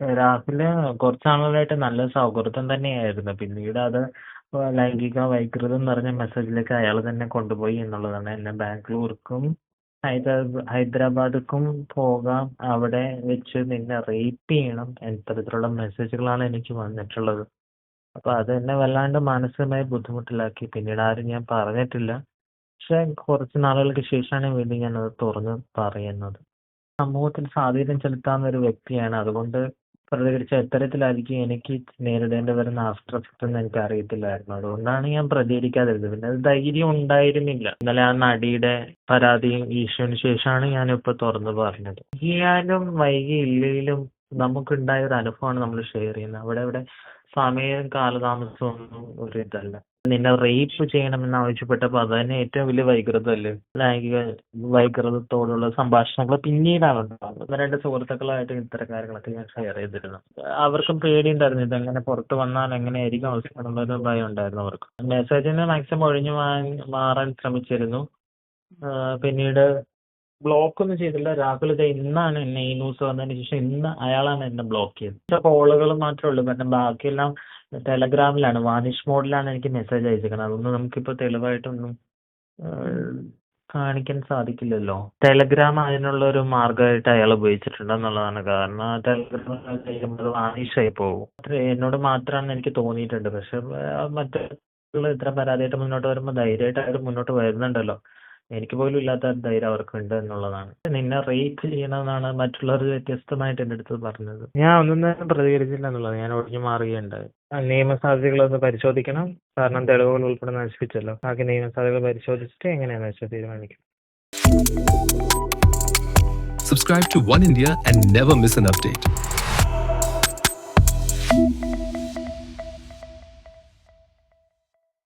രാഹുൽ കുറച്ച് നാളുകളായിട്ട് നല്ല സൗഹൃദം തന്നെയായിരുന്നു. പിന്നീട് അത് ലൈംഗിക വൈകൃതം നിറഞ്ഞ മെസ്സേജിലേക്ക് അയാൾ തന്നെ കൊണ്ടുപോയി എന്നുള്ളതാണ്. എന്നെ ബാംഗ്ലൂർക്കും ഹൈദരാബ ഹൈദരാബാദ്ക്കും പോകാം. അവിടെ വെച്ച് നിന്നെ റേപ്പ് ചെയ്യണം. ഇത്തരത്തിലുള്ള മെസ്സേജുകളാണ് എനിക്ക് വന്നിട്ടുള്ളത്. അപ്പൊ അത് എന്നെ വല്ലാണ്ട് മാനസികമായി ബുദ്ധിമുട്ടിലാക്കി. പിന്നീട് ആരും ഞാൻ പറഞ്ഞിട്ടില്ല. പക്ഷെ കുറച്ച് നാളുകൾക്ക് ശേഷമാണ് വീണ്ടും അത് തുറന്ന് പറയുന്നത്. സമൂഹത്തിൽ സ്വാധീനം ചെലുത്താവുന്ന ഒരു വ്യക്തിയാണ്. അതുകൊണ്ട് പ്രതികരിച്ച എത്തരത്തിലായിരിക്കും എനിക്ക് നേരിടേണ്ടി വരുന്ന ആഫ്റ്റർ എഫക്റ്റ് എന്ന് എനിക്ക് അറിയത്തില്ലായിരുന്നു. അതുകൊണ്ടാണ് ഞാൻ പ്രതികരിക്കാതിരുന്നത്. പിന്നെ അത് ധൈര്യം ഉണ്ടായിരുന്നില്ല. ഇന്നലെ ആ നടിയുടെ പരാതിയും ഇഷ്യൂവിന് ശേഷമാണ് ഞാനിപ്പോൾ തുറന്നു പറഞ്ഞത്. വൈകിയാലും വൈകിയില്ലേലും നമുക്കുണ്ടായ ഒരു അനുഭവമാണ് നമ്മൾ ഷെയർ ചെയ്യുന്നത്. അവിടെ ഇവിടെ സമയം കാലതാമസമൊന്നും ഒരു ഇതല്ല. നിന്നെ റേപ്പ് ചെയ്യണമെന്ന് ആവശ്യപ്പെട്ടപ്പോൾ അത് തന്നെ ഏറ്റവും വലിയ വൈകൃതമല്ലേ? ലൈംഗിക വൈകൃതത്തോടുള്ള സംഭാഷണങ്ങൾ പിന്നീടാണ് ഉണ്ടാകുന്നത്. ഒന്ന് രണ്ട് സുഹൃത്തുക്കളായിട്ട് ഇത്തരം കാര്യങ്ങളൊക്കെ ഞാൻ ഷെയർ ചെയ്തിരുന്നു. അവർക്കും പേടിയുണ്ടായിരുന്നു. ഇതെങ്ങനെ പുറത്ത് വന്നാൽ എങ്ങനെയായിരിക്കും അവസ്ഥ എന്നുള്ളൊരു ഭയം ഉണ്ടായിരുന്നു അവർക്ക്. മെസ്സേജിന് മാക്സിമം ഒഴിഞ്ഞു മാറാൻ മാറാൻ ശ്രമിച്ചിരുന്നു. പിന്നീട് ബ്ലോക്ക് ഒന്നും ചെയ്തില്ല. രാഹുൽ ഇത് ഇന്നാണ് എന്നെ ഈ ന്യൂസ് വന്നതിന് ശേഷം ഇന്ന് അയാളാണ് എന്നെ ബ്ലോക്ക് ചെയ്തത്. കോളുകൾ മാത്രമേ ഉള്ളൂ. കാരണം ബാക്കിയെല്ലാം ടെലഗ്രാമിലാണ്. വാനിഷ് മോഡിലാണ് എനിക്ക് മെസ്സേജ് അയച്ചേക്കുന്നത്. അതൊന്നും നമുക്കിപ്പോ തെളിവായിട്ടൊന്നും കാണിക്കാൻ സാധിക്കില്ലല്ലോ. ടെലഗ്രാം അതിനുള്ള ഒരു മാർഗമായിട്ട് അയാൾ ഉപയോഗിച്ചിട്ടുണ്ട് എന്നുള്ളതാണ്. കാരണം ടെലഗ്രാം കഴിയുമ്പോൾ വാനിഷ് ആയി പോകും. എന്നോട് മാത്രമാണ് എനിക്ക് തോന്നിയിട്ടുണ്ട്. പക്ഷെ മറ്റേ ഇത്ര പരാതിയായിട്ട് മുന്നോട്ട് വരുമ്പോൾ ധൈര്യമായിട്ട് അയാൾ മുന്നോട്ട് വരുന്നുണ്ടല്ലോ. എനിക്ക് പോലും ഇല്ലാത്ത ധൈര്യം അവർക്കുണ്ട് എന്നുള്ളതാണ്. നിന്നെ റേറ്റ് ചെയ്യണമെന്നാണ് മറ്റുള്ളവർ വ്യത്യസ്തമായിട്ട് എന്റെ അടുത്ത് പറഞ്ഞത്. ഞാൻ ഒന്നും തന്നെ പ്രതികരിച്ചില്ല എന്നുള്ളത്. ഞാൻ ഒഴിഞ്ഞു മാറുകയുണ്ടായി. നിയമസാധ്യതകളൊന്ന് പരിശോധിക്കണം. കാരണം തെളിവുകൾ ഉൾപ്പെടെ നശിപ്പിച്ചല്ലോ. ബാക്കി നിയമസാധ്യതകൾ പരിശോധിച്ചിട്ട് എങ്ങനെയാണെന്ന് വെച്ചാൽ തീരുമാനിക്കും. Subscribe to One India and never miss an update.